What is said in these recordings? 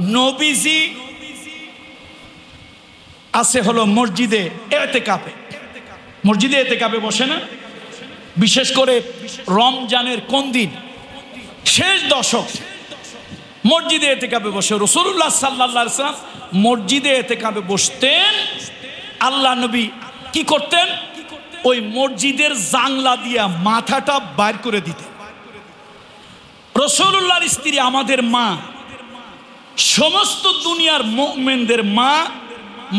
নবীজি আছে হলো মসজিদে এতে কাপে মসজিদে এতে কাপে বসে না? বিশেষ করে রমজানের কোন দিন? শেষ দশক। মসজিদে এতে কাপে বসে রসুল্লাহ সাল্লাহ সাল্লাম মসজিদে এতে কাপে বসতেন। আল্লাহ নবী কি করতেন? ওই মসজিদের জাংলা দিয়া মাথাটা বাইর করে দিতেন। রসুল্লাহর স্ত্রী আমাদের মা সমস্ত দুনিয়ার মোমেনদের মা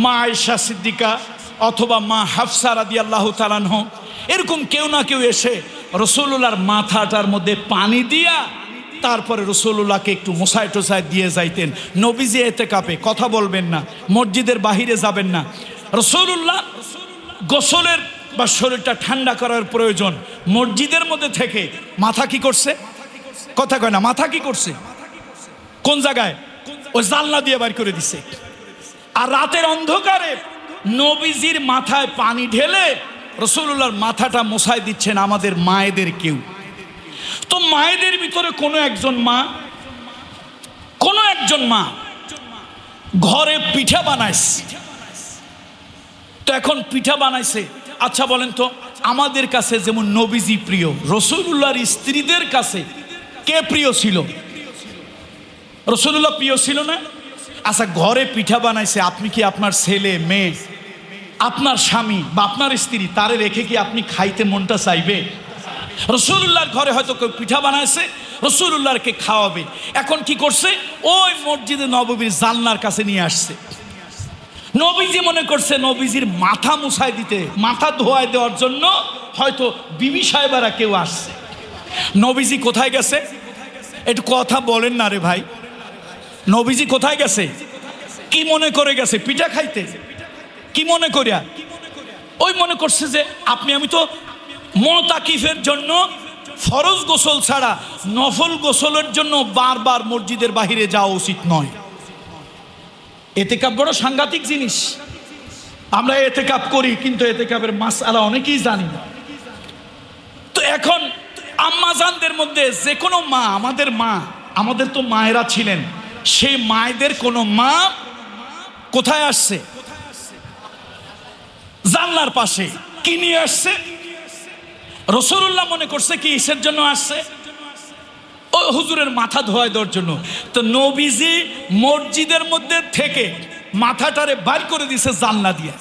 মা আয়সা সিদ্দিকা অথবা মা হাফসা রাদি আল্লাহ তালানহ এরকম কেউ না কেউ এসে রসুল্লাহর মাথাটার মধ্যে পানি দিয়া তারপরে রসুল্লাহকে একটু মোসাই টোসাই দিয়ে যাইতেন। নবীজি এতে কাপে কথা বলবেন না, মসজিদের বাহিরে যাবেন না। রসুল্লাহ গোসলের বা শরীরটা ঠান্ডা করার প্রয়োজন, মসজিদের মধ্যে থেকে, মাথা কি করছে? কথা কয় না, মাথা কি করছে? কোন জায়গায়? ওই জানলা দিয়ে বার করে দিছে। আর রাতের অন্ধকারে নবীজির মাথায় পানি ঢেলে রসুল্লাহর মাথাটা মশাই দিচ্ছেন আমাদের মায়েদের কেউ। তো মায়েদের ভিতরে কোনো একজন মা, কোনো একজন মা ঘরে পিঠা বানাইছে। তো এখন পিঠা বানাইছে। আচ্ছা বলেন তো, আমাদের কাছে যেমন নবীজি প্রিয় রসুল্লাহর স্ত্রীদের কাছে কে প্রিয় ছিল? রসুল্লাহ প্রিয় ছিল না? আচ্ছা ঘরে পিঠা বানাইছে, আপনি কি আপনার ছেলে, মেয়ে, আপনার স্বামী বা আপনার স্ত্রী, তারে রেখে কি আপনি খাইতে মনটা চাইবে? রসুল্লাহর ঘরে হয়তো কেউ পিঠা বানাইছে, রসুল্লাহকে খাওয়াবে। এখন কি করছে? ওই মসজিদে নববীর জানলার কাছে নিয়ে আসছে। নবীজি মনে করছে, নবীজির মাথা মুছাই দিতে, মাথা ধোয়াই দেওয়ার জন্য হয়তো বিবি সাহেবারা কেউ আসছে। নবীজি কোথায় গেছে? একটু কথা বলেন না রে ভাই। নবীজি কোথায় গেছে? কি মনে করে গেছে? পিঠা খাইতে? কি মনে করিয়া? ওই মনে করছে যে, আপনি, আমি তো মতাকিফের জন্য ফরজ গোসল ছাড়া নফল গোসলের জন্য বারবার মসজিদের বাহিরে যাওয়া উচিত নয়। এতে কাপ বড় সাংঘাতিক জিনিস। আমরা এতে কাপ করি, কিন্তু এতে কাপের মাস আলা অনেকেই জানি না। তো এখন আম্মাজানদের মধ্যে যে কোনো মা, আমাদের মা, আমাদের তো মায়েরা ছিলেন। সেই মায়েদের কোনো মা কোথায় আসছে? জানলার পাশে। কি নিয়ে আসছে? রসুল্লাহ মনে করছে কি ইসের জন্য আসছে? ও হুজুরের মাথা ধোয়াই দেওয়ার জন্য। তো নবীজি মসজিদের মধ্যে থেকে মাথাটারে বার করে দিছে, জানলা দিয়ে।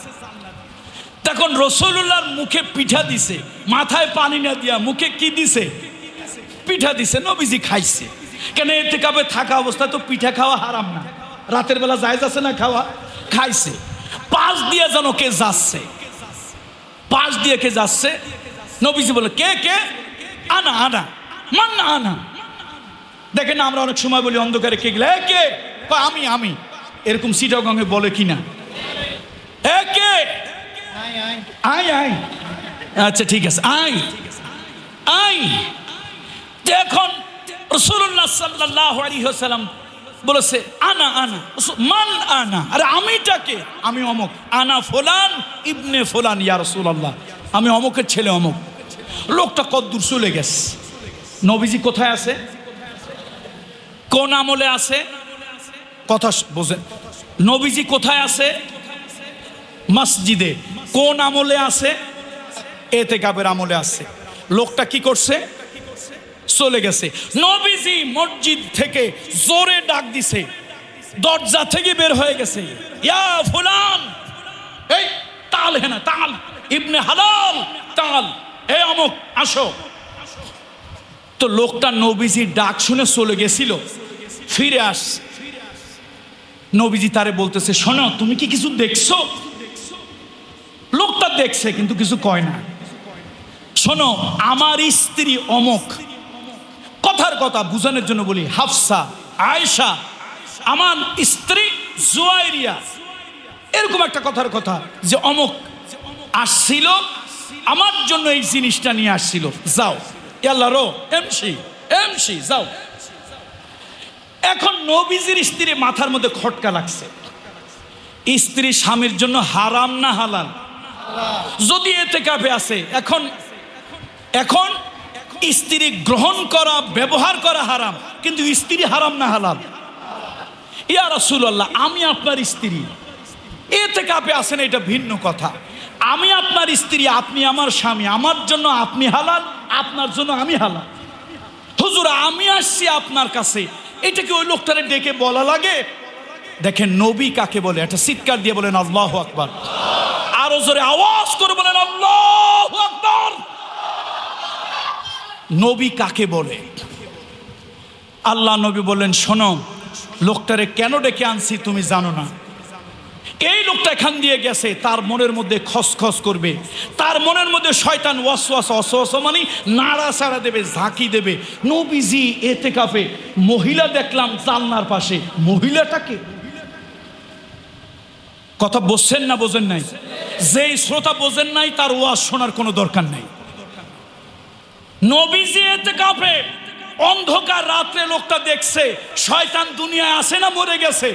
তখন রসুল্লাহর মুখে পিঠা দিছে, মাথায় পানি না দিয়া মুখে কি দিছে? পিঠা দিছে, নবীজি খাইছে। কেন এতে কাবে থাকা অবস্থায় তো পিঠা খাওয়া হারাম না? রাতের বেলা যায় যাচ্ছে না খাওয়া? খাইছে। পাশ দিয়ে যেন কে যাচ্ছে? পাশ দিয়ে কে যাচ্ছে? নবীজি বলে কে কে? আনা আনা। মান না আনা। দেখেন না আমরা অনেক সময় বলি অন্ধকারে কে গেলে "এ, কে? আমি আমি। এরকম সিটাগঙ্গে বলে কিনা কে? আয় আয়। আচ্ছা ঠিক আছে। আয়। তো এখন রসুল্লাহ সাল্লাহ আলিহাসাল্লাম বলেছে, আনা আনা। মান আনা? আরে আমিটাকে আমি অমুক। আনা ফোলান ইবনে ফোলান, ইয়া রসুল্লাহ আমি অমুকের ছেলে, অমুক। লোকটা কদ্দূর চলে গেছে। নবীজি কোথায় আছে? কোন আমলে আছে? কথা বোঝেন নবীজি কোথায় আছে? মসজিদে। কোন আমলে আছে? এতে কাবের আমলে আছে। লোকটা কি করছে? চলে গেছে। নবীজি মসজিদ থেকে জোরে ডাক দিছে। দরজা থেকে বের হয়ে গেছে। ইয়া ফুলান, এই তাল হেনা, তাল। ইবনে হালাল, তাল। এ অমুক, আসো। তো লোকটা নবীজির ডাক শুনে চলে গেছিল। ফিরে আস। নবীজি তারে বলতেছে, শোনো, তুমি কি কিছু দেখছ? লোকটা দেখছে, কিন্তু কিছু কয় না। শোনো, আমার স্ত্রী অমক। কথার কথা বুঝানোর জন্য বলি, হাফসা, আয়েশা আমার স্ত্রী, জুয়াইরিয়া। এরকম একটা কথার কথা যে অমক আসছিল, আমার জন্য এই জিনিসটা নিয়ে আসছিল। যাও ইয়াল্লা রো এমসি এমসি যাও। এখন নবীজির স্ত্রী মাথার মধ্যে খটকা লাগছে। স্ত্রী স্বামীর জন্য হারাম না হালাল? যদি এতে কাপে আছে এখন এখন স্ত্রী গ্রহণ করা, ব্যবহার করা হারাম, কিন্তু স্ত্রী হারাম না হালাল। ইয়া রাসূলুল্লাহ, আমি আপনার স্ত্রী। এ থেকে আপনি আসেন, এটা ভিন্ন কথা। আমি আপনার স্ত্রী, আপনি আমার স্বামী। আমার জন্য আপনি হালাল, আপনার জন্য আমি হালাল। হুজুর, আমি আসছি আপনার কাছে। এটা কি ওই লোকটারে ডেকে বলা লাগে? দেখেন, নবী কাকে বলে? একটা চিৎকার দিয়ে বলেন, আল্লাহ আকবার। আরও জোরে আওয়াজ করে বলেন, আল্লাহ আকবার। নবী কাকে বলে? আল্লাহ নবী বললেন, শোনো, লোকটারে কেন ডেকে আনছি তুমি জানো না। এই লোকটা এখান দিয়ে গেছে, তার মনের মধ্যে খসখস করবে। তার মনের মধ্যে শয়তান ওয়াস ওয়াসওয়াস, অসওয়াস মানে নাড়া সাড়া দেবে, ঝাঁকি দেবে। নবীজি এতে কাপে মহিলা দেখলাম জানলার পাশে। মহিলাটাকে কথা বসছেন না বোঝেন নাই? যেই শ্রোতা বোঝেন নাই, তার ওয়াজ শোনার কোনো দরকার নাই। নবীজি এতে কাপে অন্ধকার রাত্রে লোকটা দেখছে, শয়তান দুনিয়ায় আসে না, মরে গেছে।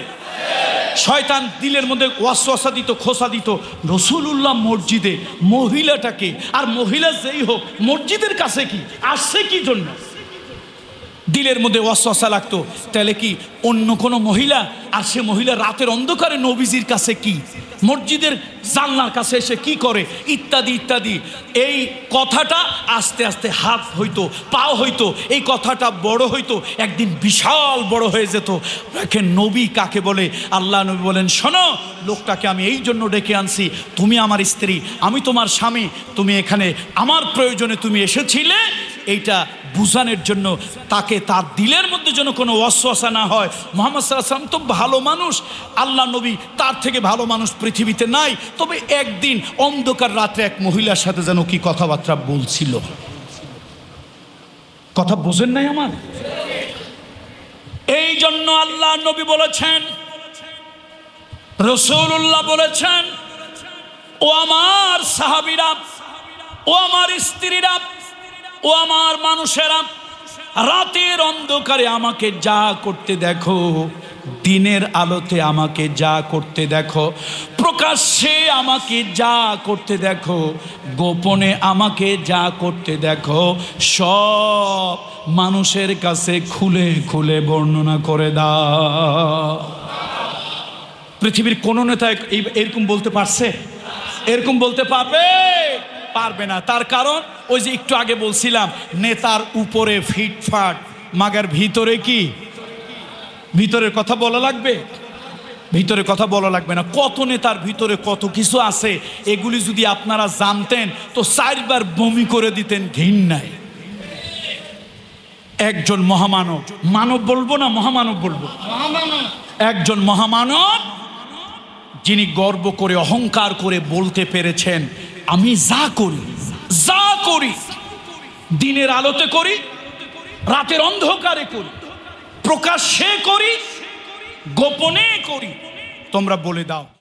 শয়তান দিলের মধ্যে ওয়াসওয়াসা দিত, খোসা দিত। রসুলুল্লাহ মসজিদে মহিলাটাকে, আর মহিলা যেই হোক, মসজিদের কাছে কি, আসছে কি জন্য? দিলের মধ্যে ওয়াসওয়াসা লাগতো। তাহলে কি অন্য কোনো মহিলা, আর সে মহিলা রাতের অন্ধকারে নবীজির কাছে কি? মসজিদের জানলার কাছে এসে কি করে? ইত্যাদি ইত্যাদি। এই কথাটা আস্তে আস্তে হাত হইতো পাও হইতো, এই কথাটা বড় হইতো, একদিন বিশাল বড় হয়ে যেত। দেখেন নবী কাকে বলে? আল্লাহ নবী বলেন, শোনো, লোকটাকে আমি এই জন্য ডেকে আনছি, তুমি আমার স্ত্রী, আমি তোমার স্বামী, তুমি এখানে আমার প্রয়োজনে তুমি এসেছিলে। এইটা বুঝানোর জন্য তাকে তার দিলের মধ্যে যেন কোনো অশ্বাসা না হয়। মোহাম্মদ সাল্লাম তো ভালো মানুষ। আল্লাহ নবী তার থেকে ভালো মানুষ পৃথিবীতে নাই। তবে একদিন অন্ধকার রাত্রে এক মহিলার সাথে যেন কি কথাবার্তা বলছিল। কথা বোঝেন নাই আমার? এই জন্য আল্লাহ নবী বলেছেন রসুল্লাহ বলেছেন, ও আমার সাহাবিরা, ও আমার স্ত্রীরা, ও আমার মানুষেরা, রাতের অন্ধকারে আমাকে যা করতে দেখো। দিনের আলোতে আমাকে যা করতে দেখো, প্রকাশ্যে আমাকে যা করতে দেখো, গোপনে আমাকে যা করতে দেখো, সব মানুষের কাছে খুলে খুলে বর্ণনা করে দাও। পৃথিবীর কোন নেতা এরকম বলতে পারছে? এরকম বলতে পারবে? পারবে না। তার কারণ, ওই যে একটু আগে বলছিলাম, নেতার উপরে ফিটফাট, মাগার ভিতরে কি? ভিতরের কথা বলা লাগবে? ভিতরে কথা বলা লাগবে না। কত নেতার ভিতরে কত কিছু আছে? এগুলি যদি আপনারা জানতেন, তো চারবার বমি করে দিতেন ঘৃণায় একজন মহামানব, মানব বলব না মহামানব বলব? একজন মহামানব, যিনি গর্ব করে, অহংকার করে বলতে পেরেছেন, আমি যা করি যা করি, দিনের আলোতে করি, রাতের অন্ধকারে করি। প্রকাশ্যে করি গোপনে করি। তোমরা বলে দাও।